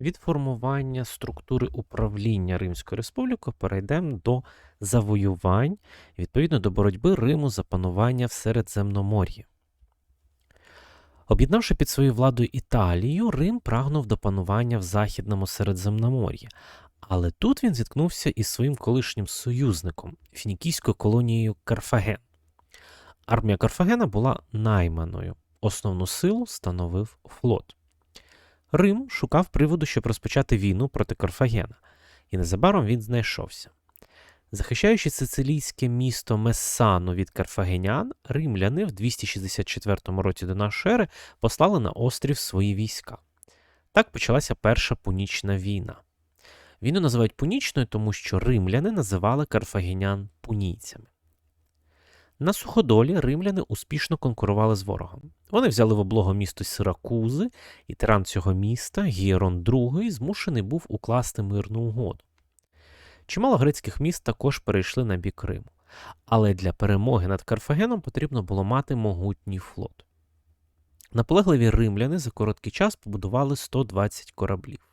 Від формування структури управління Римською республікою перейдемо до завоювань, відповідно до боротьби Риму за панування в Середземномор'ї. Об'єднавши під своєю владою Італію, Рим прагнув до панування в Західному Середземномор'ї, але тут він зіткнувся із своїм колишнім союзником фінікійською колонією Карфаген. Армія Карфагена була найманою. Основну силу становив флот. Рим шукав приводу, щоб розпочати війну проти Карфагена, і незабаром він знайшовся. Захищаючи сицилійське місто Мессану від карфагенян, римляни в 264 році до нашої ери послали на острів свої війська. Так почалася Перша Пунічна війна. Війну називають пунічною, тому що римляни називали карфагенян пунійцями. На суходолі римляни успішно конкурували з ворогом. Вони взяли в облогу місто Сиракузи, і тиран цього міста, Гієрон II, змушений був укласти мирну угоду. Чимало грецьких міст також перейшли на бік Риму, але для перемоги над Карфагеном потрібно було мати могутній флот. Наполегливі римляни за короткий час побудували 120 кораблів.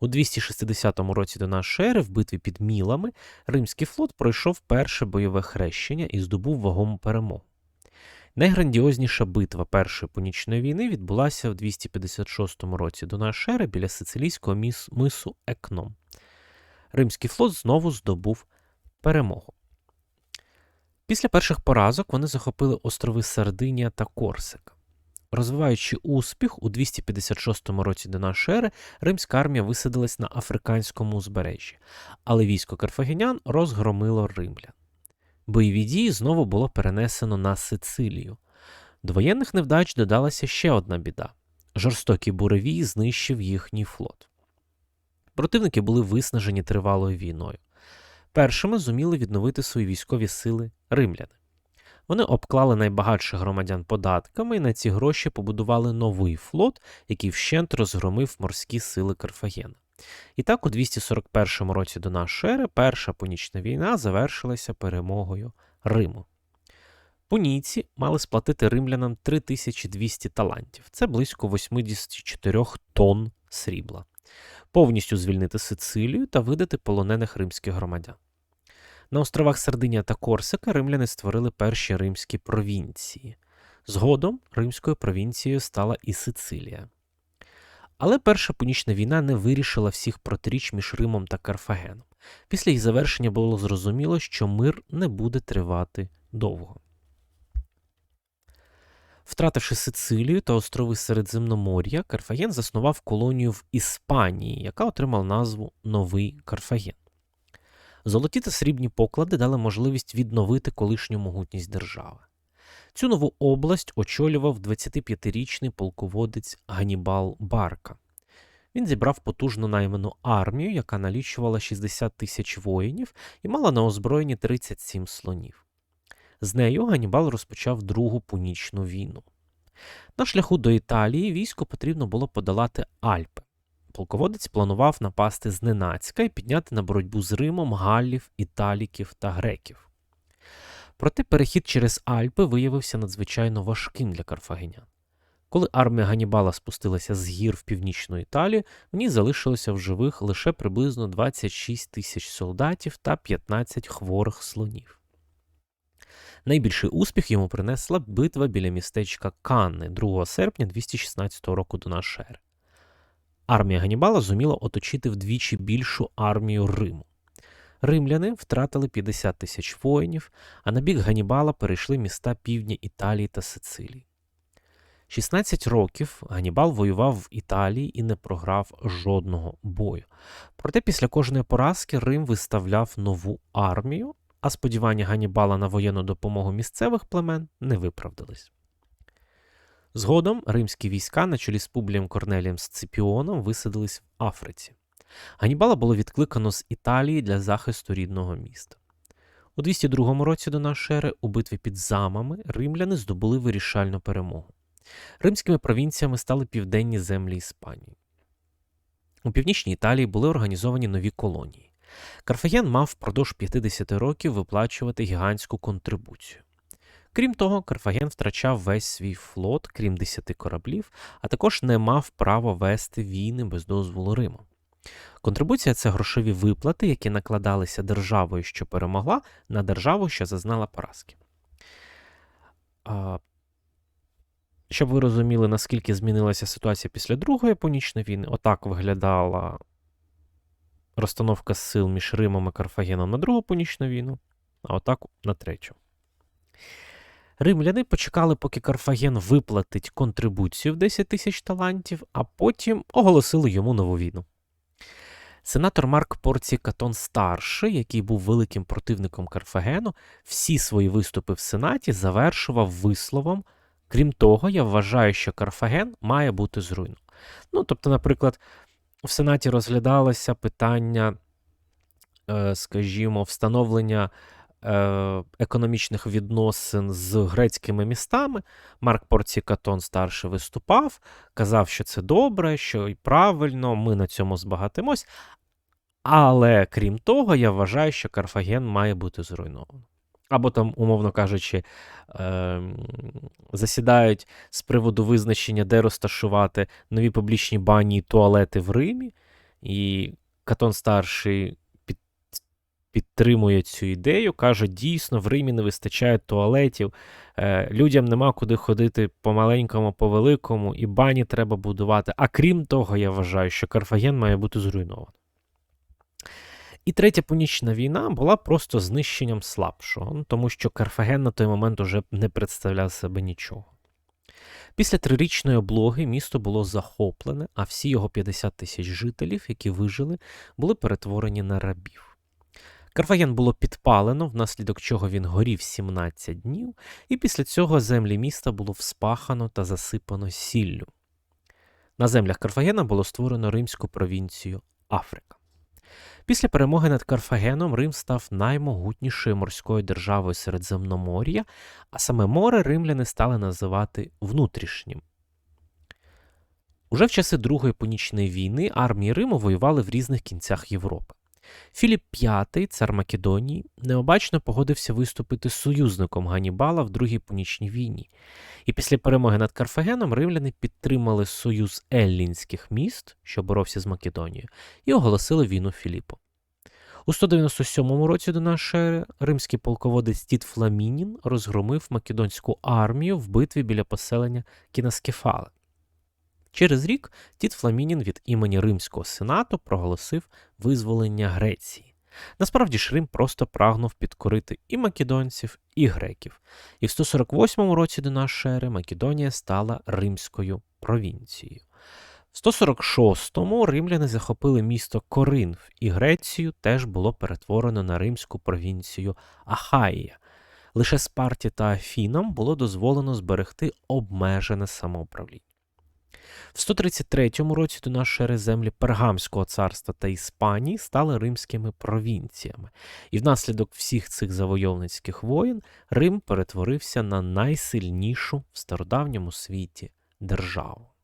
У 260 році до нашої ери в битві під Мілами римський флот пройшов перше бойове хрещення і здобув вагому перемогу. Найграндіозніша битва Першої Пунічної війни відбулася в 256 році до нашої ери біля сицилійського мису Екном. Римський флот знову здобув перемогу. Після перших поразок вони захопили острови Сардинія та Корсика. Розвиваючи успіх, у 256 році до нашої ери римська армія висадилась на африканському узбережжі, але військо карфагенян розгромило римлян. Бойові дії знову було перенесено на Сицилію. До воєнних невдач додалася ще одна біда: жорстокий буревій знищив їхній флот. Противники були виснажені тривалою війною. Першими зуміли відновити свої військові сили римляни. Вони обклали найбагатших громадян податками і на ці гроші побудували новий флот, який вщент розгромив морські сили Карфагена. І так, у 241 році до нашої ери Перша Пунічна війна завершилася перемогою Риму. Пунійці мали сплатити римлянам 3200 талантів, це близько 84 тонн срібла, повністю звільнити Сицилію та видати полонених римських громадян. На островах Сардинія та Корсика римляни створили перші римські провінції. Згодом римською провінцією стала і Сицилія. Але Перша Пунічна війна не вирішила всіх протиріч між Римом та Карфагеном. Після її завершення було зрозуміло, що мир не буде тривати довго. Втративши Сицилію та острови Середземномор'я, Карфаген заснував колонію в Іспанії, яка отримала назву Новий Карфаген. Золоті та срібні поклади дали можливість відновити колишню могутність держави. Цю нову область очолював 25-річний полководець Ганібал Барка. Він зібрав потужну найману армію, яка налічувала 60 тисяч воїнів і мала на озброєнні 37 слонів. З нею Ганібал розпочав Другу Пунічну війну. На шляху до Італії війську потрібно було подолати Альпи. Полководець планував напасти зненацька і підняти на боротьбу з Римом галлів, італіків та греків. Проте перехід через Альпи виявився надзвичайно важким для карфагенян. Коли армія Ганібала спустилася з гір в північну Італію, в ній залишилося в живих лише приблизно 26 тисяч солдатів та 15 хворих слонів. Найбільший успіх йому принесла битва біля містечка Канни 2 серпня 216 року до нашої ери. Армія Ганібала зуміла оточити вдвічі більшу армію Риму. Римляни втратили 50 тисяч воїнів, а на бік Ганібала перейшли міста півдня Італії та Сицилії. 16 років Ганібал воював в Італії і не програв жодного бою. Проте після кожної поразки Рим виставляв нову армію, а сподівання Ганібала на воєнну допомогу місцевих племен не виправдались. Згодом римські війська на чолі з Публієм Корнелієм Сципіоном висадились в Африці. Ганібала було відкликано з Італії для захисту рідного міста. У 202 році до нашої ери у битві під замами римляни здобули вирішальну перемогу. Римськими провінціями стали південні землі Іспанії. У північній Італії були організовані нові колонії. Карфаген мав впродовж 50 років виплачувати гігантську контрибуцію. Крім того, Карфаген втрачав весь свій флот, крім 10 кораблів, а також не мав права вести війни без дозволу Риму. Контрибуція це грошові виплати, які накладалися державою, що перемогла, на державу, що зазнала поразки. Щоб ви розуміли, наскільки змінилася ситуація після Другої Пунічної війни, отак виглядала розстановка сил між Римом і Карфагеном на Другу Пунічну війну, а отак на третю. Римляни почекали, поки Карфаген виплатить контрибуцію в 10 тисяч талантів, а потім оголосили йому нову війну. Сенатор Марк Порцій Катон старший, який був великим противником Карфагену, всі свої виступи в Сенаті завершував висловом. Крім того, я вважаю, що Карфаген має бути зруйнований. Ну, тобто, наприклад, в Сенаті розглядалося питання, е, скажімо, встановлення економічних відносин з грецькими містами. Марк Порцій Катон старший виступав, казав, що це добре, що і правильно, ми на цьому збагатимось. Але крім того, я вважаю, що Карфаген має бути зруйнований. Або там, умовно кажучи, е, засідають з приводу визначення, де розташувати нові публічні бані і туалети в Римі, і Катон старший підтримує цю ідею, каже, дійсно, в Римі не вистачає туалетів, е, людям нема куди ходити по маленькому, по великому, і бані треба будувати. А крім того, я вважаю, що Карфаген має бути зруйнований. І третя пунічна війна була просто знищенням слабшого, ну, тому що Карфаген на той момент уже не представляв себе нічого. Після трирічної облоги місто було захоплене, а всі його 50 тисяч жителів, які вижили, були перетворені на рабів. Карфаген було підпалено, внаслідок чого він горів 17 днів, і після цього землі міста було вспахано та засипано сіллю. На землях Карфагена було створено римську провінцію Африка. Після перемоги над Карфагеном Рим став наймогутнішою морською державою Середземномор'я, а саме море римляни стали називати внутрішнім. Уже в часи Другої Пунічної війни армії Риму воювали в різних кінцях Європи. Філіп V, цар Македонії, необачно погодився виступити союзником Ганібала в Другій Пунічній війні, і після перемоги над Карфагеном римляни підтримали союз еллінських міст, що боровся з Македонією, і оголосили війну Філіпу. У 197 році до нашої ери римський полководець Тіт Фламінін розгромив македонську армію в битві біля поселення Кінаскефали. Через рік Тіт Фламінін від імені Римського сенату проголосив визволення Греції. Насправді ж Рим просто прагнув підкорити і македонців, і греків. І в 148 році до нашої ери Македонія стала римською провінцією. В 146-му римляни захопили місто Коринф, і Грецію теж було перетворено на римську провінцію Ахаїя. Лише Спарті та Афінам було дозволено зберегти обмежене самоуправління. В 133 році до нашої землі Пергамського царства та Іспанії стали римськими провінціями, і внаслідок всіх цих завойовницьких воєн Рим перетворився на найсильнішу в стародавньому світі державу.